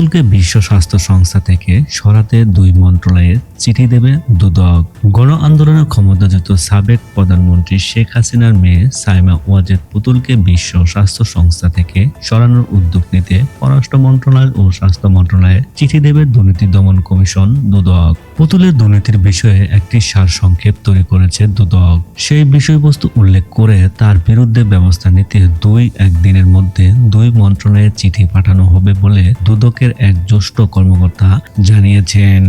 পুতুলকে বিশ্ব স্বাস্থ্য সংস্থা থেকে সরাতে দুই মন্ত্রণালয়ে চিঠি দেবে দুদক। গণ আন্দোলনের ক্ষমতাযুক্ত সাবেক প্রধানমন্ত্রী শেখ হাসিনার মেয়ে সাইমা ওয়াজেদ পুতুলকে বিশ্ব স্বাস্থ্য সংস্থা থেকে সরানোর উদ্যোগ নিতে পররাষ্ট্র মন্ত্রণালয় ও স্বাস্থ্য মন্ত্রণালয়ে চিঠি দেবে দুর্নীতি দমন কমিশন দুদক। পুতুলের দুর্নীতির বিষয়ে একটি সার সংক্ষেপ তৈরি করেছে দুদক। সেই বিষয়বস্তু উল্লেখ করে তার বিরুদ্ধে ব্যবস্থা নিতে দুই একদিনের মধ্যে দুই মন্ত্রণালয়ে চিঠি পাঠানো হবে বলে দুদকের এক জ্যেষ্ঠ কর্মকর্তা জানিয়েছেন,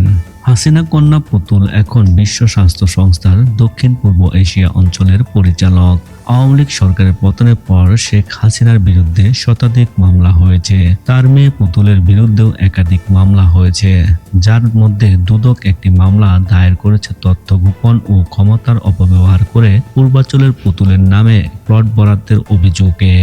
হাসিনা কন্যা পুতুল এখন বিশ্ব স্বাস্থ্য সংস্থার দক্ষিণ পূর্ব এশিয়া অঞ্চলের পরিচালক। আওয়ামী লীগ সরকারের পতনের পর শেখ হাসিনার বিরুদ্ধে শতাধিক মামলা হয়েছে। তার মেয়ে পুতুলের বিরুদ্ধেও একাধিক মামলা হয়েছে, যার মধ্যে দুদক একটি মামলা দায়ের করেছে তথ্য গোপন ও ক্ষমতার অপব্যবহার করে পূর্বাঞ্চলের পুতুলের নামে। প্লট বরাদ্দের অভিযোগে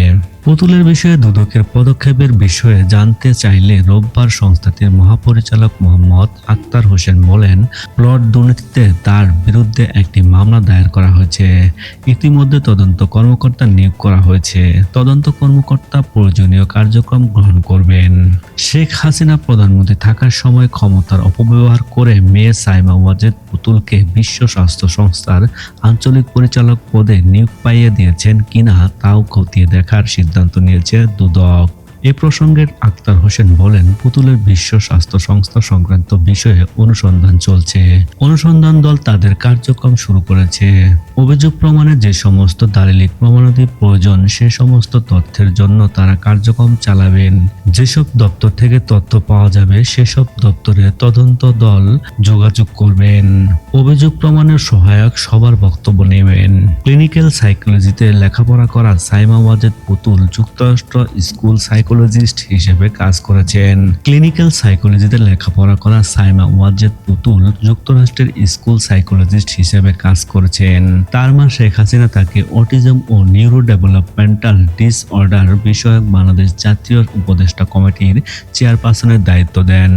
পুতুলের বিষয়ে দুদকের পদক্ষেপের বিষয়ে জানতে চাইলে রোববার সংস্থাটির মহাপরিচালক মোহাম্মদ আক্তার হোসেন বলেন প্লট দুর্নীতিতে তার বিরুদ্ধে একটি মামলা দায়ের করা হয়েছে। ইতিমধ্যে তদন্ত কর্মকর্তা নিয়োগ করা হয়েছে। তদন্ত কর্মকর্তা প্রয়োজনীয় কার্যক্রম গ্রহণ করবেন। শেখ হাসিনা প্রধানমন্ত্রী থাকার সময় ক্ষমতার অপব্যবহার করে মেয়ে সাইমা ওয়াজেদ পুতুলকে বিশ্ব স্বাস্থ্য সংস্থার আঞ্চলিক পরিচালক পদে নিয়োগ পাইয়ে দিয়েছেন কিনা তাও খতিয়ে দেখার সিদ্ধান্ত নিয়েছে দুদক। এ প্রসঙ্গে আক্তার হোসেন বলেন, পুতুলের বিশ্ব স্বাস্থ্য সংস্থা সংক্রান্ত বিষয়ে অনুসন্ধান চলছে। অনুসন্ধান দল তাদের কার্যক্রম শুরু করেছে। অভিযোগ প্রমাণে যে সমস্ত দালিলিক প্রমাণাদি প্রয়োজন, সে সমস্ত তথ্যের জন্য তারা কার্যক্রম চালাবেন। যেসব দপ্তর থেকে তথ্য পাওয়া যাবে, সেসব দপ্তরে তদন্ত দল যোগাযোগ করবেন। অভিযোগ প্রমাণের সহায়ক সবার বক্তব্য নেবেন। ক্লিনিক্যাল সাইকোলজিতে লেখাপড়া করা সাইমা ওয়াজেদ পুতুল, যুক্তরাষ্ট্র স্কুল সাইকোলজিস্ট হিসেবে কাজ করেছেন। ক্লিনিক্যাল সাইকোলজিতে লেখাপড়া করা সাইমা ওয়াজেদ পুতুল যুক্তরাষ্ট্রের স্কুল সাইকোলজিস্ট হিসেবে কাজ করেছেন। তার মা শেখ হাসিনা তাকে অটিজম ও নিউরো ডেভেলপমেন্টাল ডিসঅর্ডার বিষয়ক বাংলাদেশ জাতীয় উপদেষ্টা কমিটির চেয়ারপারসনের দায়িত্ব দেন।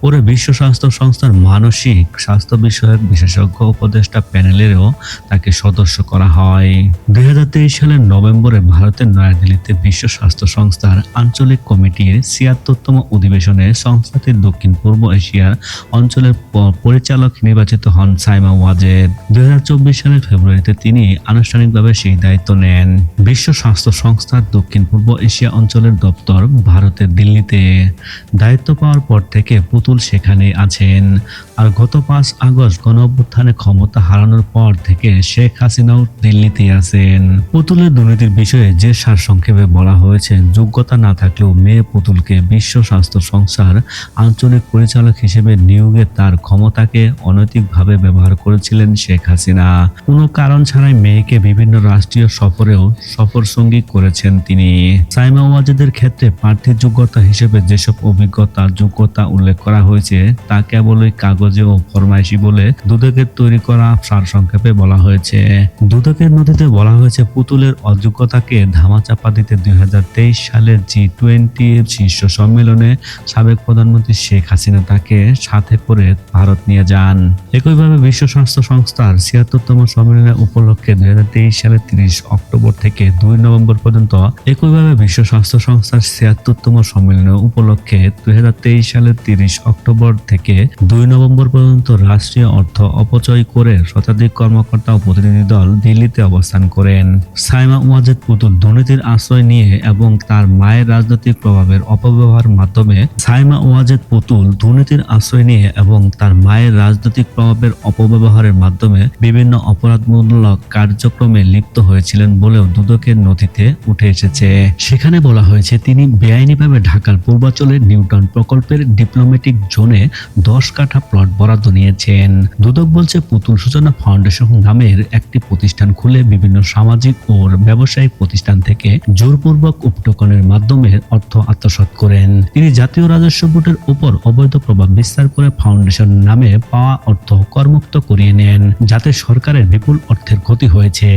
পরে বিশ্ব স্বাস্থ্য সংস্থার মানসিক স্বাস্থ্য বিষয়ক বিশেষজ্ঞ উপদেষ্টা প্যানেলেরও তাকে সদস্য করা হয়। দুই হাজার তেইশ সালের নভেম্বরে ভারতের নয়াদিল্লিতে বিশ্ব স্বাস্থ্য সংস্থার আঞ্চলিক কমিটির ছিয়াত্তরতম অধিবেশনে সংস্থাটির দক্ষিণ পূর্ব এশিয়ার অঞ্চলের পরিচালক নির্বাচিত হন সাইমা ওয়াজেদ। দুই হাজার চব্বিশ সালের ফেব্রুয়ারিতে তিনি আনুষ্ঠানিকভাবে সেই দায়িত্ব নেন। বিশ্ব স্বাস্থ্য সংস্থার দক্ষিণ পূর্ব এশিয়া অঞ্চলের দপ্তর ভারতের দিল্লিতে। দায়িত্ব পাওয়ার পর থেকে পুতুল সেখানে আছেন। আর গত পাঁচ আগস্ট গণ অভ্যুত্থানে ক্ষমতা হারানোর পর থেকে শেখ হাসিনাও দিল্লিতে আছেন। পুতুলের দুর্নীতির বিষয়ে যে সারসংক্ষেপে বলা হয়েছে, যোগ্যতা না থাকলেও মেয়ে পুতুলকে বিশ্ব স্বাস্থ্য সংস্থার আঞ্চলিক পরিচালক হিসেবে নিয়োগে তার ক্ষমতাকে অনৈতিকভাবে ব্যবহার করেছিলেন শেখ হাসিনা। কোনো কারণ ছাড়াই মেয়েকে বিভিন্ন রাষ্ট্রীয় সফরেও সফর সঙ্গী করেছেন তিনি। সাইমা ওয়াজেদের ক্ষেত্রে প্রার্থীর যোগ্যতা হিসেবে যেসব অভিজ্ঞতা যোগ্যতা উল্লেখ করা হয়েছে, তা কেবলই কাগজে ও ফরমাইশি বলে দুদকের তৈরি করা সারসংক্ষেপে বলা হয়েছে। দুদকের নথিতে বলা হয়েছে পুতুলের অযোগ্যতাকে ধামাচাপা দিতে দুই সালের জি টোয়েন্টি শীর্ষ সম্মেলনে সাবেক প্রধানমন্ত্রী শেখ হাসিনা তাকে সাথে করে ভারত নিয়ে যান। একইভাবে বিশ্ব স্বাস্থ্য সংস্থার ছিয়াত্তরতম সম্মেলনের উপলক্ষে দুই হাজার তেইশ সালের তিরিশ অক্টোবর থেকে দুই নভেম্বর পর্যন্ত একইভাবে বিশ্ব স্বাস্থ্য সংস্থার ছিয়াত্তরতম সম্মেলনের উপলক্ষে দুই হাজার তেইশ সালের তিরিশ অক্টোবর থেকে দুই নভেম্বর পর্যন্ত রাষ্ট্রীয় অর্থ অপচয় করে শতাধিক কর্মকর্তা ও প্রতিনিধি দল দিল্লিতে অবস্থান করেন। সাইমা ওয়াজেদ পুতুল দুর্নীতির আশ্রয় নিয়ে এবং তার মায়ের রাজনৈতিক প্রভাবের অপব্যবহার মাধ্যমে সাইমা ওয়াজেদ পুতুল দুর্নীতির আশ্রয় নিয়ে এবং তার মায়ের রাজনৈতিক প্রভাবের অপব্যবহারের মাধ্যমে বিভিন্ন অপরাধমূলক কার্যক্রমে লিপ্ত হয়েছিলেন বলেও দুদকের নথিতে উঠে এসেছে। সেখানে বলা হয়েছে, তিনি বেআইনিভাবে ঢাকার পূর্বাঞ্চলের নিউটন প্রকল্পের ডিপ্লোম্যাটিক জোনে দশ কাঠা প্লট বরাদ্দ নিয়েছেন। দুদক বলছে, পুতুল সূচনা ফাউন্ডেশন নামের একটি প্রতিষ্ঠান খুলে বিভিন্ন সামাজিক ও ব্যবসায়িক প্রতিষ্ঠান থেকে জোরপূর্বক উপটকনের মাধ্যমে অর্থ আত্মসাৎ করেন। তিনি জাতীয় রাজস্ব বোর্ডের উপর অবৈধ প্রভাব বিস্তার করে ফাউন্ডেশন নামে পাওয়া অর্থ করমুক্ত করিয়ে নেন, যাতে সরকারের বিপুল অর্থের ক্ষতি হয়েছে।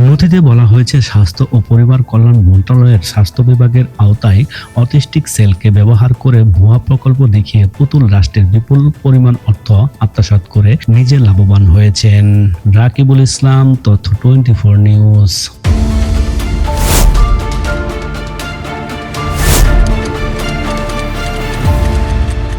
নথিতে বলা হয়েছে, স্বাস্থ্য ও পরিবার কল্যাণ মন্ত্রণালয়ের স্বাস্থ্য বিভাগের আওতায় অটিস্টিক সেলকে ব্যবহার করে ভুয়া প্রকল্প দেখিয়ে পুতুল রাষ্ট্রের বিপুল পরিমাণ অর্থ আত্মসাত করে নিজে লাভবান হয়েছেন। রাকিবুল ইসলাম তথ্য টোয়েন্টি ফোর নিউজ।